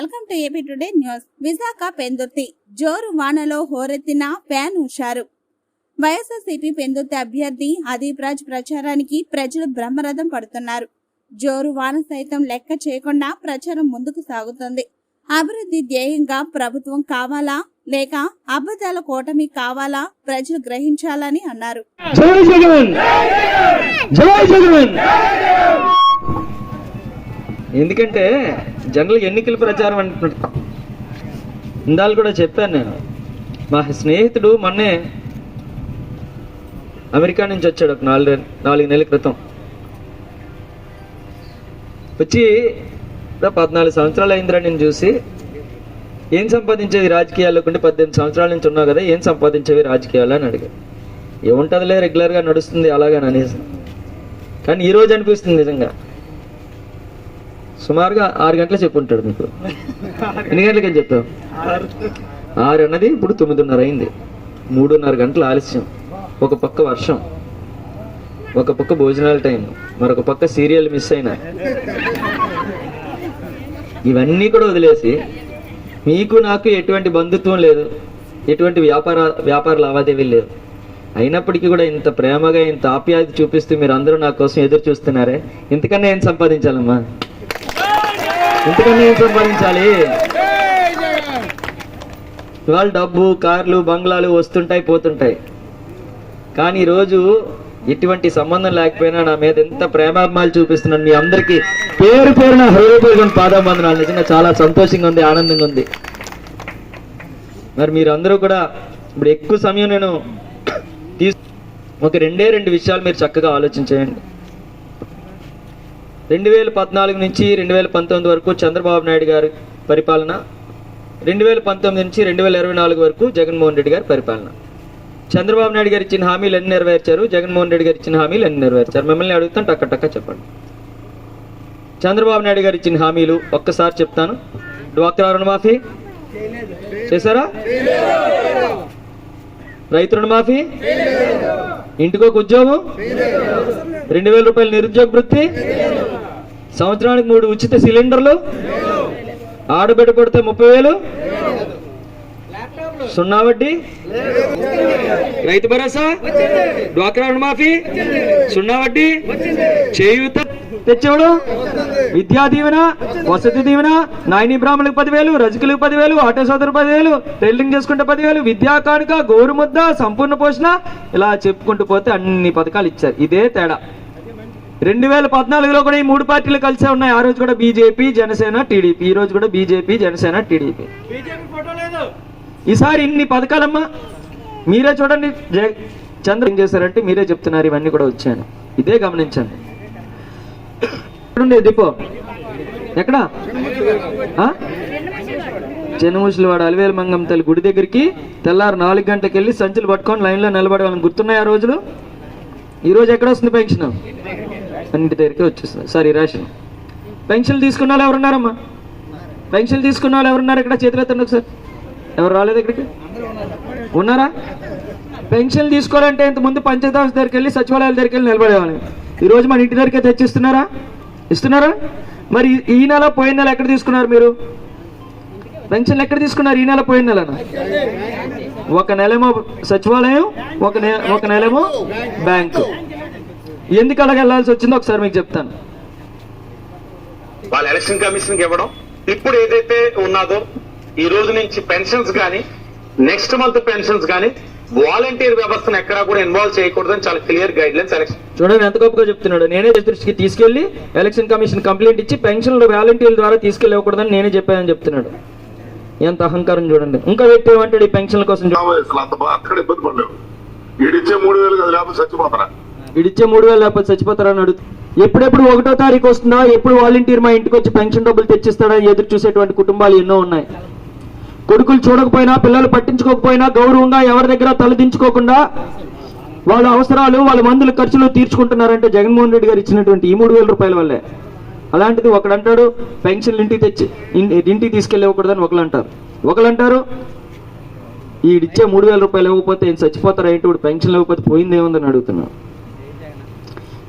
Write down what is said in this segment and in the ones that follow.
Welcome to AP today news. Visakha Pendurthi. జోరు వానలో హోరెత్తిన ఫ్యాన్ ఉషారు వైఎస్ఆర్సీపీ పెందుర్తి అభ్యర్థి అదీప్ రాజ్ ప్రచారానికి ప్రజలు బ్రహ్మరథం పడుతున్నారు. జోరు వాన సైతం లెక్క చేయకుండా ప్రచారం ముందుకు సాగుతుంది. అభివృద్ధి ధ్యేయంగా ప్రభుత్వం కావాలా? లేక అబద్ధాల కూటమి కావాలా? ప్రజలు గ్రహించాలని అన్నారు. జై జగన్! జై జగన్! ఎందుకంటే జనరల్ ఎన్నికల ప్రచారం అంటున్నాడు ఇందాలు కూడా చెప్పాను నేను. మా స్నేహితుడు మొన్నే అమెరికా నుంచి వచ్చాడు ఒక నాలుగు నాలుగు నెలల క్రితం. వచ్చి పద్నాలుగు సంవత్సరాలు అయిందిరా నేను చూసి. ఏం సంపాదించేది రాజకీయాల్లో? ఉండి పద్దెనిమిది సంవత్సరాల నుంచి ఉన్నావు కదా ఏం సంపాదించేవి రాజకీయాలు అని అడిగాడు ఏముంటుందిలే రెగ్యులర్గా నడుస్తుంది అలాగని అనేసి. కానీ ఈ రోజు అనిపిస్తుంది నిజంగా. సుమారుగా ఆరు గంటలు చెప్పుంటాడు మీకు. ఎన్ని గంటలకని చెప్పావు ఆరు అన్నది ఇప్పుడు తొమ్మిదిన్నర అయింది. మూడున్నర గంటలు ఆలస్యం. ఒక పక్క వర్షం. ఒక పక్క భోజనాల టైం. మరొక పక్క సీరియల్ మిస్ అయినా. ఇవన్నీ కూడా వదిలేసి మీకు నాకు ఎటువంటి బంధుత్వం లేదు. ఎటువంటి వ్యాపార వ్యాపార లావాదేవీలు లేదు అయినప్పటికీ కూడా ఇంత ప్రేమగా ఇంత ఆప్యాయత చూపిస్తూ మీరు అందరూ నా కోసం ఎదురు చూస్తున్నారే. ఇంతకన్నా ఏం సంపాదించాలమ్మా? ఏం సంపాదించాలి ఇవాళ డబ్బు కార్లు బంగ్లాలు వస్తుంటాయి పోతుంటాయి. కానీ ఈరోజు ఎటువంటి సంబంధం లేకపోయినా నా మీద ఎంత ప్రేమాభిమాలు చూపిస్తున్నాను మీ అందరికీ. పేరు పేరున హృదయపూర్వక పాదాబంధనాలు నిజంగా చాలా సంతోషంగా ఉంది ఆనందంగా ఉంది. మరి మీరందరూ కూడా ఇప్పుడు ఎక్కువ సమయం నేను తీసు ఒక రెండే రెండు విషయాలు మీరు చక్కగా ఆలోచించేయండి. రెండు వేల పద్నాలుగు నుంచి రెండు వేల పంతొమ్మిది వరకు చంద్రబాబు నాయుడు గారి పరిపాలన రెండు వేల పంతొమ్మిది నుంచి రెండు వేల ఇరవై నాలుగు వరకు జగన్మోహన్ రెడ్డి గారి పరిపాలన. చంద్రబాబు నాయుడు గారు ఇచ్చిన హామీలు ఎన్ని నెరవేర్చారు? జగన్మోహన్ రెడ్డి గారు ఇచ్చిన హామీలు ఎన్ని నెరవేర్చారు? మిమ్మల్ని అడుగుతాను టక్క టక్క చెప్పండి. చంద్రబాబు నాయుడు గారు ఇచ్చిన హామీలు ఒక్కసారి చెప్తాను. డ్వాక్రా రుణమాఫీ చేశారా? రైతు రుణమాఫీ? ఇంటికొక ఉద్యోగం? రెండు వేల రూపాయల నిరుద్యోగ వృత్తి? సంవత్సరానికి మూడు ఉచిత సిలిండర్లు. ఆడబిడ్డ పడితే ముప్పై వేలు. సున్నా వడ్డీ. రైతు భరోసా. డ్వాక్రా రుణమాఫీ. సున్నా వడ్డీ. చేయూత. తెచ్చేవాడు? విద్యా దీవెన వసతి దీవెన నాయని బ్రాహ్మణులకు పదివేలు రజకులకు పదివేలు ఆటో సోదరు పదివేలు టైలరింగ్ చేసుకుంటే పదివేలు విద్యా కానుక గోరుముద్ద సంపూర్ణ పోషణ ఇలా చెప్పుకుంటూ పోతే అన్ని పథకాలు ఇచ్చారు. ఇదే తేడా. రెండు వేల పద్నాలుగులో కూడా ఈ మూడు పార్టీలు కలిసే ఉన్నాయి. ఆ రోజు కూడా బీజేపీ జనసేన టీడీపీ. ఈ రోజు కూడా బీజేపీ జనసేన టీడీపీ. ఈసారి ఇన్ని పథకాలమ్మా మీరే చూడండి. చంద్ర ఏం చేశారంటే మీరే చెప్తున్నారు. ఇవన్నీ కూడా వచ్చాను. ఇదే గమనించండి. ఎక్కడుండే డిపో ఎక్కడ? చెన్నముసలివాడ అలివేలు మంగం తల్లి గుడి దగ్గరికి తెల్లారు నాలుగు గంటలకు వెళ్ళి సంచులు పట్టుకొని లైన్లో నిలబడే వాళ్ళని గుర్తున్నాయి ఆ రోజులు? ఈ రోజు ఎక్కడ వస్తుంది పెన్షన్? అన్నింటి దగ్గరికి వచ్చేస్తుంది. సారీ రేషన్ పెన్షన్లు తీసుకున్న వాళ్ళు ఎవరున్నారమ్మా? పెన్షన్లు తీసుకున్న వాళ్ళు ఎవరున్నారు ఇక్కడ? చేతులు ఎత్తండి ఒకసారి. ఎవరు రాలేదు ఇక్కడికి? ఉన్నారా? పెన్షన్లు తీసుకోవాలంటే ఇంతకుముందు ముందు పంచాయతీ ఆఫీస్ దగ్గరికి వెళ్ళి సచివాలయాల దగ్గరికి వెళ్ళి నిలబడేవాళ్ళం. ఈరోజు మన ఇంటి దగ్గరికి తెచ్చిస్తున్నారా? ఇస్తున్నారా? మరి ఈ- నెల పోయిన నెల ఎక్కడ తీసుకున్నారు మీరు? పెన్షన్లు ఎక్కడ తీసుకున్నారు ఈ నెల పోయిన నెలన? ఒక నెలేమో సచివాలయం ఒక నె ఒక నెలేమో బ్యాంకు. ఎందుకు అలాగ వెళ్ళాల్సి వచ్చిందో ఒకసారి మీకు చెప్తాను. వాళ్ళ ఎలక్షన్ కమిషన్కి ఇవ్వడం. ఇప్పుడు ఏదైతే ఉన్నదో ఈ రోజు నుంచి పెన్షన్స్ కానీ నెక్స్ట్ మంత్ పెన్షన్స్ కానీ వాలంటీర్ వ్యవస్థను ఎక్కడా కూడా ఇన్వాల్వ్ చేయకూడదని చాలా క్లియర్ గైడ్ లైన్స్ ఎలక్షన్ చూడండి ఎంత గొప్పగా చెప్తున్నాడు. నేనే దృష్టికి తీసుకెళ్ళి ఎలక్షన్ కమిషన్ కంప్లైంట్ ఇచ్చి పెన్షన్లు వాలంటీర్ల ద్వారా తీసుకెళ్ళకూడదని నేనే చెప్పానని చెప్తున్నాడు. ఎంత అహంకారం చూడండి. ఇంకా వ్యక్తి ఏమంటాడు ఈ పెన్షన్ల కోసం? అక్కడ ఇబ్బంది ఈడిచ్చే మూడు వేలు కదా లేకపోతే చచ్చిపోతారా? ఇడిచ్చే మూడు వేలు లేకపోతే చచ్చిపోతారని అడుగు. ఎప్పుడెప్పుడు ఒకటో తారీఖు వస్తుందా? ఎప్పుడు వాలంటీర్ మా ఇంటికి వచ్చి పెన్షన్ డబ్బులు తెచ్చిస్తాడని ఎదురు చూసేటువంటి కుటుంబాలు ఎన్నో ఉన్నాయి. కొడుకులు చూడకపోయినా పిల్లలు పట్టించుకోకపోయినా గౌరవంగా ఎవరి దగ్గర తలదించుకోకుండా వాళ్ళ అవసరాలు వాళ్ళ మందుల ఖర్చులు తీర్చుకుంటున్నారంటే జగన్మోహన్ రెడ్డి గారు ఇచ్చినటువంటి ఈ మూడు వేల రూపాయల వల్లే. అలాంటిది ఒకడంటాడు పెన్షన్లు ఇంటికి తెచ్చి ఇంటికి తీసుకెళ్ళకూడదని ఒకళ్ళు అంటారు. ఒకళ్ళు అంటారు ఈడిచ్చే మూడు వేల రూపాయలు ఇవ్వకపోతే ఏం చచ్చిపోతారా? ఏంటి? ఇప్పుడు పెన్షన్ ఇవ్వకపోతే పోయింది ఏముందని అడుగుతున్నాను.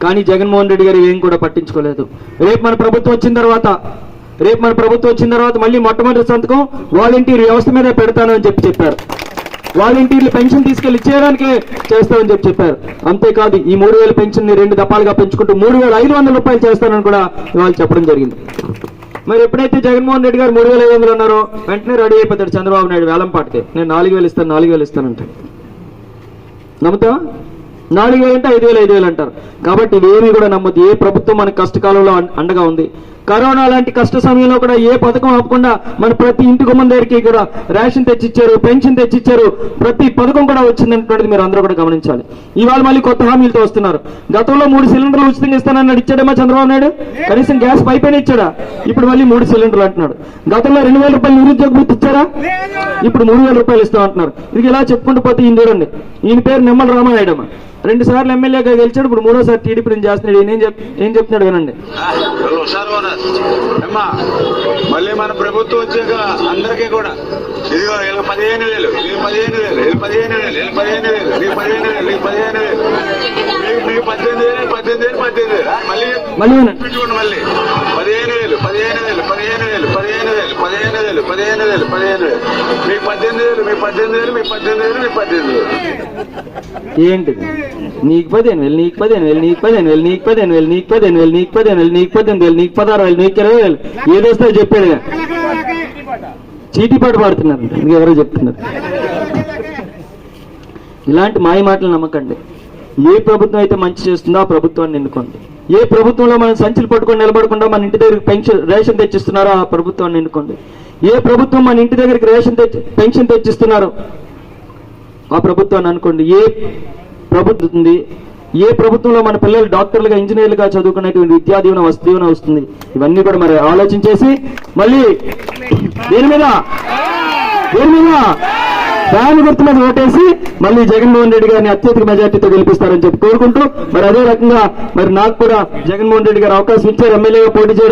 కానీ జగన్మోహన్ రెడ్డి గారు ఏం కూడా పట్టించుకోలేదు. రేపు మన ప్రభుత్వం వచ్చిన తర్వాత రేపు మన ప్రభుత్వం వచ్చిన తర్వాత మళ్ళీ మొట్టమొదటి సంతకం వాలంటీర్ వ్యవస్థ మీద పెడతాను అని చెప్పి చెప్పారు. వాలంటీర్లు పెన్షన్ తీసుకెళ్ళి చేయడానికే చేస్తామని చెప్పి చెప్పారు. అంతేకాదు ఈ మూడు వేల పెన్షన్ని రెండు దఫాలుగా పెంచుకుంటూ మూడు వేల ఐదు వందల రూపాయలు చేస్తానని కూడా ఇవాళ చెప్పడం జరిగింది. మరి ఎప్పుడైతే జగన్మోహన్ రెడ్డి గారు మూడు వేల ఐదు వందలు అన్నారో వెంటనే రెడీ అయిపోతాడు చంద్రబాబు నాయుడు వేలం వేలంపాటికి నేను నాలుగు వేలు ఇస్తాను నాలుగు వేలు ఇస్తానంటే నమ్ముతావా? నాలుగు వేలు అంటే ఐదు వేలు ఐదు వేలు అంటారు. కాబట్టి ఇవేమీ కూడా నమ్మద్దు. ఏ ప్రభుత్వం మన కష్టకాలంలో అండగా ఉంది. కరోనా లాంటి కష్ట సమయంలో కూడా ఏ పథకం ఆపకుండా మన ప్రతి ఇంటి గుమ్మం దగ్గరికి కూడా రేషన్ తెచ్చిచ్చారు పెన్షన్ తెచ్చిచ్చారు ప్రతి పథకం కూడా వచ్చిందన్నటువంటిది మీరు అందరూ కూడా గమనించాలి. ఇవాళ మళ్ళీ కొత్త హామీలతో వస్తున్నారు. గతంలో మూడు సిలిండర్లు ఉచితంగా ఇస్తానన్నాడు ఇచ్చాడేమో చంద్రబాబు నాయుడు? కనీసం గ్యాస్ పైపైన ఇచ్చాడా? ఇప్పుడు మళ్ళీ మూడు సిలిండర్లు అంటున్నాడు. గతంలో రెండు వేల రూపాయలు నిరుద్యోగ భృతి ఇచ్చారా? ఇప్పుడు మూడు వేల రూపాయలు ఇస్తాం అంటున్నారు. ఇది ఇలా చెప్పుకుంటూ పోతే ఈయన చూడండి. ఈయన పేరు నిమ్మల రామానాయుడమ్మ. రెండు సార్లు ఎమ్మెల్యేగా గెలిచాడు ఇప్పుడు మూడోసారి టీడీపీ నుంచి చేస్తున్నాడు. ఈయన ఏం చెప్ ఏం చెప్తున్నాడు వినండి. అమ్మా మళ్ళీ మన ప్రభుత్వం వచ్చాక అందరికీ కూడా ఇదిగో వీళ్ళకి పదిహేను వేలు వీళ్ళు పదిహేను వేలు వీళ్ళు పదిహేను వేలు వీళ్ళు పదిహేను వేలు నీకు పదిహేను వేలు నీకు పదిహేను వేలు. మీకు మీకు పద్దెనిమిది వేలు పద్దెనిమిది వేలు పద్దెనిమిది వేలు. మళ్ళీ మళ్ళీ మళ్ళీ పదిహేను వేలు పదిహేను వేలు పదిహేను వేలు పదిహేను వేలు పదిహేను వేలు పదిహేను వేలు. మీ పద్దెనిమిది వేలు మీ పద్దెనిమిది వేలు మీ పద్దెనిమిది వేలు మీ పద్దెనిమిది వేలు. ఏంటిది? నీకు పదిహేను వేలు నీకు పదిహేను వేలు నీకు పదిహేను వేలు నీకు పదిహేను వేలు నీకు పదిహేను వేలు నీకు పదిహేను వేలు నీకు పద్దెనిమిది వేలు నీకు పదహారు వేలు నీకు ఇరవై వేలు. ఏదొస్తే చెప్పాడు చీటీ పాటు పాడుతున్నారు. ఇది ఎవరో చెప్తున్నారు. ఇలాంటి మాయ మాటలు నమ్మకండి. ఏ ప్రభుత్వం అయితే మంచి చేస్తుందో ఆ ప్రభుత్వాన్ని ఎన్నుకోండి. ఏ ప్రభుత్వంలో మనం సంచులు పట్టుకొని నిలబడకుండా మన ఇంటి దగ్గర పెన్షన్ రేషన్ తెచ్చిస్తున్నారో ఆ ప్రభుత్వాన్ని ఎన్నుకోండి. ఏ ప్రభుత్వం మన ఇంటి దగ్గరికి రేషన్ తెచ్చి పెన్షన్ తెచ్చిస్తున్నారు ఆ ప్రభుత్వాన్ని అనుకోండి. ఏ ప్రభుత్వం ఏ ప్రభుత్వంలో మన పిల్లలు డాక్టర్లుగా ఇంజనీర్లుగా చదువుకునేటువంటి విద్యా దీవెన వస్తు దీవెన వస్తుంది? ఇవన్నీ కూడా మరి ఆలోచించేసి మళ్ళీ దీని మీద? దీని మీద? ఫ్యాన్ గుర్తు మీద ఓటేసి మళ్ళీ జగన్మోహన్ రెడ్డి గారిని అత్యధిక మెజార్టీతో గెలిపిస్తారని చెప్పి కోరుకుంటూ మరి అదే రకంగా మరి నాకు కూడా జగన్మోహన్ రెడ్డి గారు అవకాశం ఇచ్చారు. ఎమ్మెల్యేగా పోటీ చేయడం